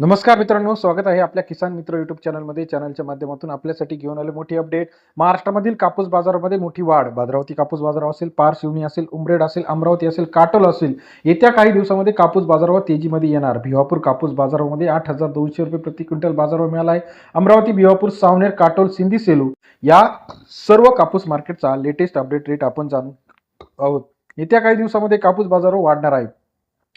नमस्कार मित्रांनो स्वागत आहे आपल्या किसान मित्र युट्यूब चॅनलमध्ये चॅनलच्या माध्यमातून आपल्यासाठी घेऊन आले मोठी अपडेट महाराष्ट्रामधील कापूस बाजारामध्ये मोठी वाढ. भद्रावती कापूस बाजार असेल पार शिवणी असेल उमरेड असेल अमरावती असेल काटोल असेल येत्या काही दिवसामध्ये कापूस बाजारावर तेजीमध्ये येणार. भिवापूर कापूस बाजारामध्ये आठ हजार दोनशे रुपये प्रति क्विंटल बाजारावर मिळाला आहे. अमरावती भिवापूर सावनेर काटोल सिंधी सेलू या सर्व कापूस मार्केटचा लेटेस्ट अपडेट रेट आपण जाणून आहोत. येत्या काही दिवसामध्ये कापूस बाजारावर वाढणार आहे.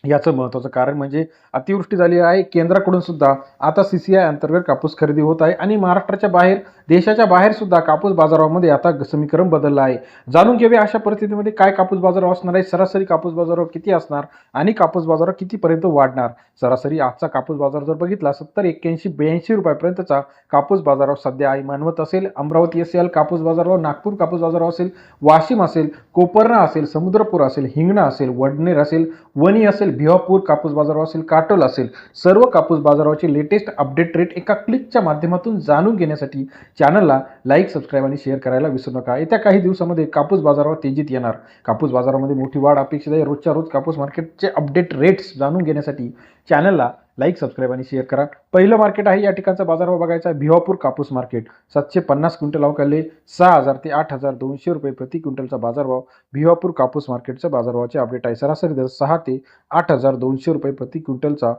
याचं महत्त्वाचं कारण म्हणजे अतिवृष्टी झाली आहे. केंद्राकडून सुद्धा आता सी सी आय अंतर्गत कापूस खरेदी होत आहे आणि महाराष्ट्राच्या बाहेर देशाच्या बाहेर सुद्धा कापूस बाजारामध्ये आता समीकरण बदललं आहे. जाणून घेऊया अशा परिस्थितीमध्ये काय कापूस बाजार असणार आहे सरासरी कापूस बाजारावर किती असणार आणि कापूस बाजारावर कितीपर्यंत वाढणार? सरासरी आजचा कापूस बाजार जर बघितला सत्तर एक्क्याऐंशी ब्याऐंशी रुपयापर्यंतचा कापूस बाजारावर सध्या आहे मानवत असेल. अमरावती असेल कापूस बाजारावर नागपूर कापूस बाजारावर असेल वाशिम असेल कोपर्णा असेल समुद्रपूर असेल हिंगणा असेल वडनेर असेल वणी असेल भिवापूर कापूस बाजारावर असेल काटोल असेल सर्व कापूस बाजारावरचे लेटेस्ट अपडेट रेट एका क्लिकच्या माध्यमातून जाणून घेण्यासाठी चॅनलला लाईक सबस्क्राईब आणि शेअर करायला विसरू नका. येत्या काही दिवसामध्ये कापूस बाजारावर तेजीत येणार. कापूस बाजारामध्ये मोठी वाढ अपेक्षित आहे. रोजच्या रोज कापूस मार्केटचे अपडेट रेट्स जाणून घेण्यासाठी चॅनलला लाईक सबस्क्राईब आणि शेअर करा. पहिलं मार्केट आहे या ठिकाणचा बाजारभाव बघायचा भिवापूर कापूस मार्केट सातशे पन्नास क्विंटल अवकाले सहा हजार ते आठ हजार दोनशे रुपये प्रति क्विंटलचा बाजारभाव भिवापूर कापूस मार्केटचा बाजारभावाचे अपडेट आहे. सरासरी दर सहा ते आठ हजार दोनशे रुपये प्रति क्विंटलचा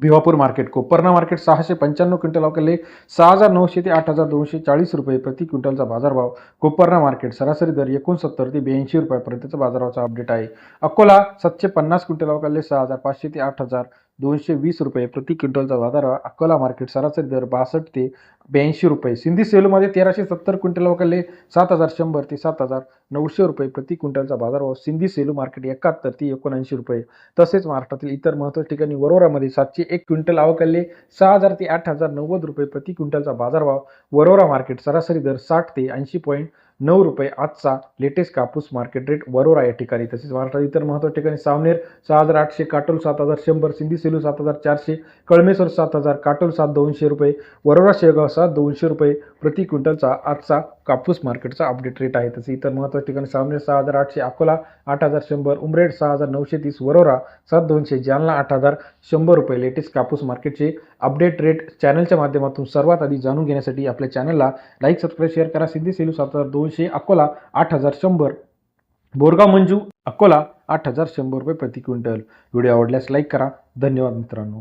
भिवापूर मार्केट. कोपरना मार्केट सहाशे पंच्याण्णव क्विंटल अवकाले सहा हजार नऊशे ते आठ हजार दोनशे चाळीस रुपये प्रति क्विंटलचा बाजारभाव कोपर्णा मार्केट सरासरी दर एकोणसत्तर ते ब्याऐंशी रुपयापर्यंतचा बाजारभावाचा अपडेट आहे. अकोला सातशे पन्नास क्विंटल अवकाले सहा हजार पाचशे ते आठ हजार दोनशे वीस रुपये प्रति क्विंटलचा बाजार अकोला मार्केट सरासरी दर बासष्ट ते ब्याऐंशी रुपये. सिंधी सेलूमध्ये तेराशे सत्तर क्विंटल अवकाले सात हजार शंभर ते सात हजार नऊशे रुपये प्रति क्विंटलचा बाजारभाव. सिंधी सेलू मार्केट एकाहत्तर ते एकोणऐंशी रुपये. तसेच महाराष्ट्रातील इतर महत्त्वाच्या ठिकाणी वरोरामध्ये सातशे एक क्विंटल अवकलले सहा हजार ते आठ हजार नव्वद रुपये प्रति क्विंटलचा बाजारभाव. वरोरा मार्केट सरासरी दर साठ ते ऐंशी पॉईंट नऊ रुपये आजचा लेटेस्ट कापूस मार्केट रेट वरोरा या ठिकाणी. तसेच महाराष्ट्रात इतर महत्त्वाच्या ठिकाणी सावनेर सहा हजार आठशे काटोल सात हजार शंभर सिंधी सेलू सात हजार चारशे कळमेश्वर सात हजार काटोल सात दोनशे रुपये वरोरा शेगाव सात दोनशे रुपये प्रति क्विंटलचा आजचा कापूस मार्केटचा अपडेट रेट आहे. तसे इतर महत्त्वाच्या ठिकाणी सामने सहा हजार आठशे अकोला आठ हजार शंभर उमरेड सहा हजार नऊशे तीस वरोरा सात दोनशे जालना आठ हजार शंभर रुपये लेटेस्ट कापूस मार्केटचे अपडेट रेट चॅनलच्या माध्यमातून सर्वात आधी जाणून घेण्यासाठी आपल्या चॅनलला लाईक सबस्क्राईब शेअर करा. सिद्धी सेलू सात हजार दोनशे अकोला आठ हजार शंभर. बोरगाव मंजू अकोला आठ हजार शंभर रुपये प्रति क्विंटल. व्हिडिओ आवडल्यास लाईक करा. धन्यवाद मित्रांनो.